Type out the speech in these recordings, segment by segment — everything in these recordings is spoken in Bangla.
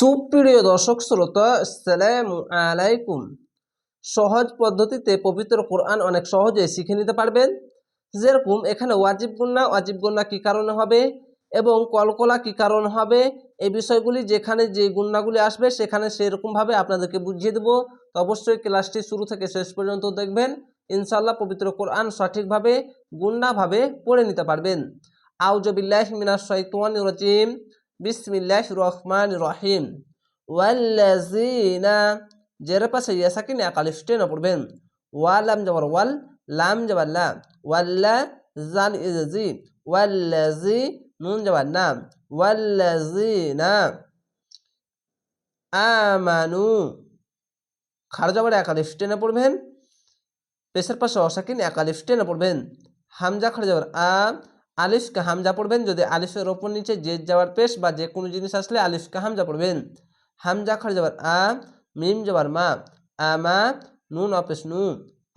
সুপ্রিয় দর্শক শ্রোতা, আসসালামু আলাইকুম। সহজ পদ্ধতিতে পবিত্র কোরআন অনেক সহজে শিখে নিতে পারবেন। যেরকম এখানে ওয়াজিব গুন্না ওয়াজিব গুন্না কী কারণে হবে এবং কলকলা কী কারণ হবে এই বিষয়গুলি যেখানে যে গুন্নাগুলি আসবে সেখানে সেরকমভাবে আপনাদেরকে বুঝিয়ে দেবো। তো অবশ্যই ক্লাসটি শুরু থেকে শেষ পর্যন্ত দেখবেন। ইনশাল্লাহ পবিত্র কোরআন সঠিকভাবে গুন্নাভাবে পড়ে নিতে পারবেন। আউজবিল্লাহ মিনাশ শাইতানির রাজিম। বিসমিল্লাহ রহমান রহিম ওয়াল্লাজিনা জের পাশে ইয়াসাকিন একালিফ টেনে পড়বেন। ওয়ালাম যাবার ওয়াল, লাম যাবার লা। ওয়াল্লা জাল ইজি ওয়াল্লাজি নুন যাবার না। ওয়াল্লাজিনা আমানু, খার যাবার একালিফ টেনে পড়বেন। পেশের পাশে অসাকিন একালিফ টেনে পড়বেন। হামজা খার যাবার আ আলিফকে হামজা পড়বেন যদি আলিফের ওপর নিচে যে যাওয়ার পেশ বা যে কোনো জিনিস আসলে আলিফকে হামজা পড়বেন। হামজা খার যাবার আ, মিম যাবার মা আমা নুন অপেশ নু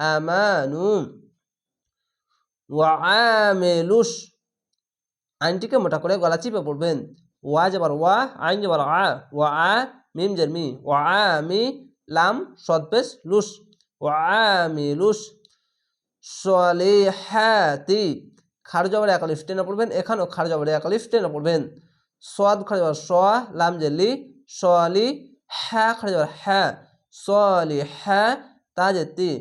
আমা নু ওয়ামেলুস আইনটিকে মোটা করে গলা চিপে পড়বেন। ওয়া যাবার ওয়া, আইন যাবার আ, ওয়া, আ, মিম জের মি, ওয়া আমি লাম সদপেশ লুস ওয়া আমিলুস সলিহাতি। খার জবরে একালিফ টেনে পড়বেন। এখানেও খার জবরে একালিফ টেনে পড়বেন। সোয়াদ খার জবর স লাম জেলি সলি হ্যাঁ জবর হ্যাঁ সলি হ্যাঁ তাজেতি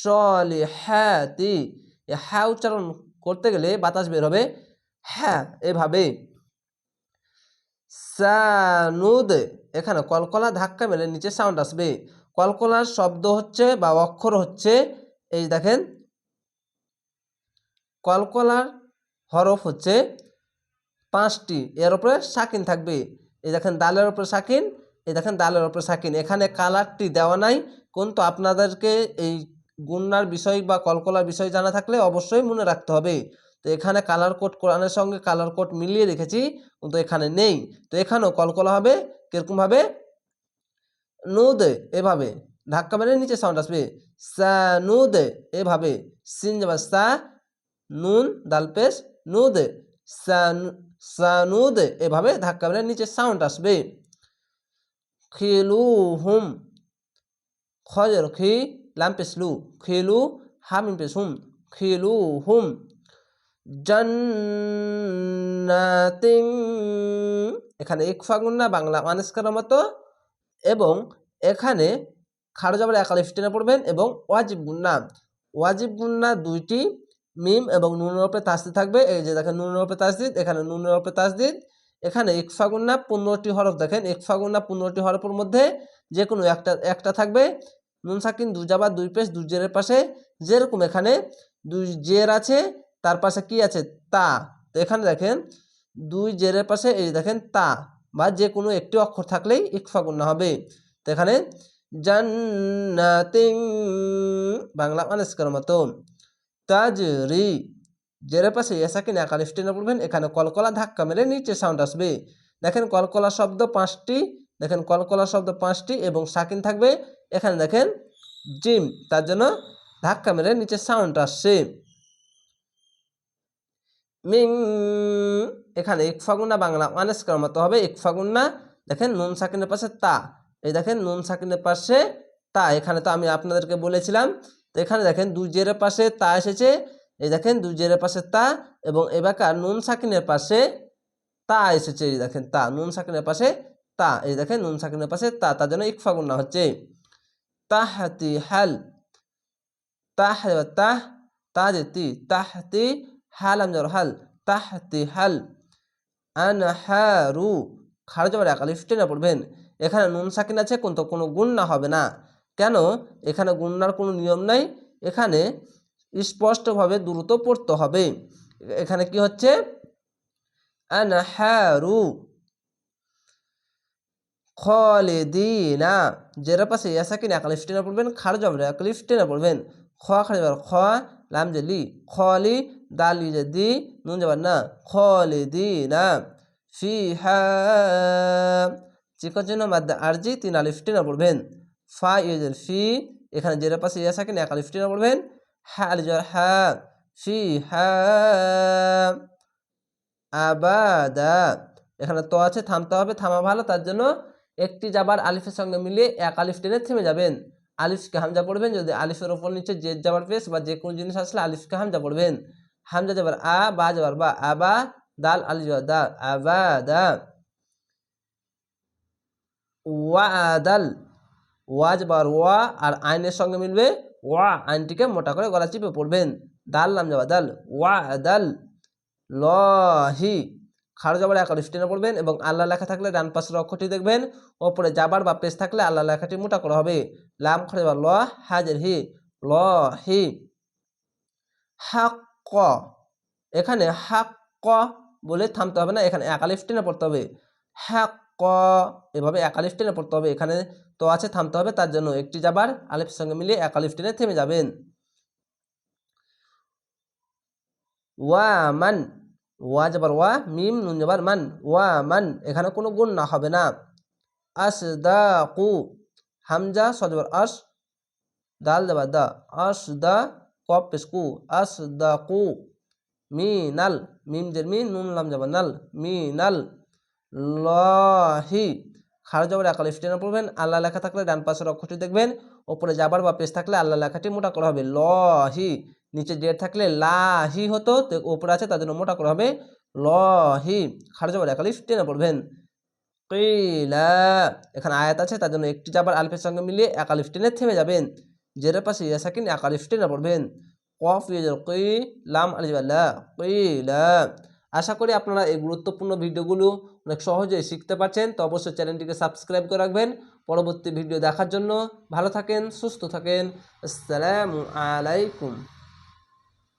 সলি হ্যাঁ তি। হ্যাঁ উচ্চারণ করতে গেলে বাতাস বের হবে। হ্যাঁ এভাবে সানুদ এখানে কলকলা ধাক্কা মেলে নিচে সাউন্ড আসবে। কলকলার শব্দ হচ্ছে বা অক্ষর হচ্ছে, এই দেখেন কলকলার হরফ হচ্ছে পাঁচটি। এর উপরে সাকিন থাকবে। এই দেখেন দালের উপরে সাকিন, এই দেখেন দালের উপরে সাকিন। এখানে কালারটি দেওয়া নাই, কিন্তু আপনাদেরকে এই গুন্নার বিষয় বা কলকলার বিষয় জানা থাকলে অবশ্যই মনে রাখতে হবে। তো এখানে কালার কোড কোরআনের সঙ্গে কালার কোড মিলিয়ে রেখেছি, কিন্তু এখানে নেই। তো এখানেও কলকলা হবে কীরকমভাবে নুদ, এভাবে। ধাক্কা মেরে নিচে সাউন্ড আসবে। সা, নুদ, এভাবে। সিন যাবে সা নুন দাল পেশ নুদ। সানুদ। এভাবে ধাক্কা মেরে নিচে সাউন্ড আসবে। খিলু হুম খজর খি লাম পেশ লু খিলু পেশ হুম খিলু হুম জান্নাতিং এখানে গুন্না বাংলা মানেস্কার মতো এবং এখানে খারো যাবার একালিফ পড়বেন এবং ওয়াজিব গুন্না ওয়াজিব গুন্না দুইটি। মিম এবং নুনের ওপরে তাসদিদ থাকবে। এই যে দেখেন নুনের ওপরে তাসদিদ এখানে নুনের ওপরে তাসদিদ এখানে ইকফাগুন্না পনেরোটি হরফ দেখেন। ইকফাগুন্না পনেরোটি হরফের মধ্যে যে কোনো একটা একটা থাকবে। নুন, সাকিন দুই জাবার দুই পেশ, দুই জেরের পাশে যেরকম এখানে দুই জের আছে, তার পাশে কি আছে? তা। তো এখানে দেখেন দুই জেরের পাশে এই দেখেন তা বা যে কোনো একটি অক্ষর থাকলেই ইকফাগুন্না হবে। তো এখানে জান্নাতিং বাংলা মানেস্কার মতো। তাজরি জেরে পাশে এসাকিন একালিফ টেনে পড়বেন, এখানে কলকলা ধাক্কা মেরে নিচে সাউন্ড আসবে। দেখেন কলকলা শব্দ পাঁচটি, দেখেন কলকলা শব্দ পাঁচটি এবং সাকিন থাকবে। এখানে দেখেন জিম, তার জন্য ধাক্কা মেরে নিচে সাউন্ড আসছে। মিং এখানে ইকফাগুন্না বাংলা মানেস্কার মতো হবে। ইকফাগুন্না দেখেন নুন সাকিনের পাশে তা। এই দেখেন নুন সাকিনের পাশে তা। এখানে তো আমি আপনাদেরকে বলেছিলাম তো এখানে দেখেন দুই জেরের পাশে তা এসেছে, এই দেখেন দুই জেরের পাশে তা এবং এবারকার নুন সাকিনের পাশে তা এসেছে, এই দেখেন তা, নুন সাকিনের পাশে তা, এই দেখেন নুন সাকিনের পাশে তা, তার জন্য ইকফা গুণা হচ্ছে। তাহাতি হাল তাহ তাহ তাজতি, তাহতি হাল আমজার হাল, তাহতি হাল, আনহারু খার যাবার একালিফ টেনে পড়বেন। এখানে নুন সাকিন আছে, কিন্তু কোনো গুণ না হবে না। কেন? এখানে গুণনার কোনো নিয়ম নাই। এখানে স্পষ্টভাবে দ্রুত পড়তে হবে। এখানে কি হচ্ছে? আনহারু খলেদিনা। জেরা পাশে ইয়াসাকিন একালিফ টেনে পড়বেন, খার জবরে একালিফ টেনে পড়বেন। খ খার যাবার খ, লাম যে লি, খলি, দালি যে দি, নুন যাবার না, খলেদিনা। ফি হা চিকন চিহ্ন মাদ্দা আরজি তিন আলিফ টেনে পড়বেন। ফা ইউজের ফি, এখানে জেরা পাশে ইয়াসাকিন একালিফ টেনে পড়বেন হা আলিজর হা, ফি হা আবাদা এখানে তো আছে, থামতে হবে, থামা ভালো, তার জন্য একটি জাবার আলিফের সঙ্গে মিলিয়ে এক টেনে থেমে যাবেন। আলিফকে হামজা পড়বেন, যদি আলিফের ওপর নিচে যে জাবার পেশ বা যে কোনো জিনিস আসলে আলিফকে হামজা পড়বেন। হামজা যাবার আ, বা যাবার বা, আবা, দাল, আলিফ যাবার দা আবা দা। ওয়া আদাল ওয়া যাবার ওয়া আর আইনের সঙ্গে মিলবে ওয়া। আইনটিকে মোটা করে গলা চিপে পড়বেন। দাল নাম যাবা, দাল। ওয়া আদাল লহি। খাড়ো যাবার এক টেনে পড়বেন এবং আল্লাহ লেখা থাকলে ডান পাশের অক্ষরটি দেখবেন। ওপরে যাবার বা পেশ থাকলে আল্লাহ লেখাটি মোটা করা হবে। লাম খড়ে যাবার ল, হাজের হি। ল হি হাক ক এখানে হাক ক বলে থামতে হবে না, এখানে এক আলিফ টেনে পড়তে হবে। হাক ক, এভাবে এক আলিফ টেনে পড়তে হবে। এখানে তো আছে, থামতে হবে। তার জন্য একটি যাবার, আলিফের সঙ্গে মিলিয়ে এক আলিফ টেনে থেমে যাবেন। ওয়া, মান। ওয়া যাবার ওয়া, মিম, নুন যাবার মান। ওয়া, মান। এখানে কোনো গুণ না, হবে না। আস দা কু হামজা সজবার আস। দাল যাবার দা। আস দা কপ পেশ কু আস দা কু মি নাল মিম জের মি নুন লাম যাবার নাল। মি নাল লহি। খারাপ যাবার একালিফ টেনে পড়বেন, আল্লাহ লেখা থাকলে ডান পাশের অক্ষরটি দেখবেন, ওপরে যাবার বা পেস থাকলে আল্লাহ লেখাটি মোটা করা হবে। লহি। নিচে জেড থাকলে লাহি হতো, তো ওপরে আছে জন্য মোটা করা হবে। লহি। খারাপ যাবার একালিফ টেনে পড়বেন। এখানে আয়াত আছে, তার জন্য একটি যাবার আলফের সঙ্গে মিলিয়ে একালিফ টেনে থেমে যাবেন। জের পাশে ইয়া সাকিন একালিফ টেনে পড়বেন। কফ ইয়ে কি লাম আলিবাল্লা কিলা। আশা করি আপনারা এই গুরুত্বপূর্ণ ভিডিওগুলো অনেক সহজেই শিখতে পারছেন। তো অবশ্যই চ্যানেলটিকে সাবস্ক্রাইব করে রাখবেন। পরবর্তী ভিডিও দেখার জন্য ভালো থাকেন, সুস্থ থাকেন। আসসালামু আলাইকুম।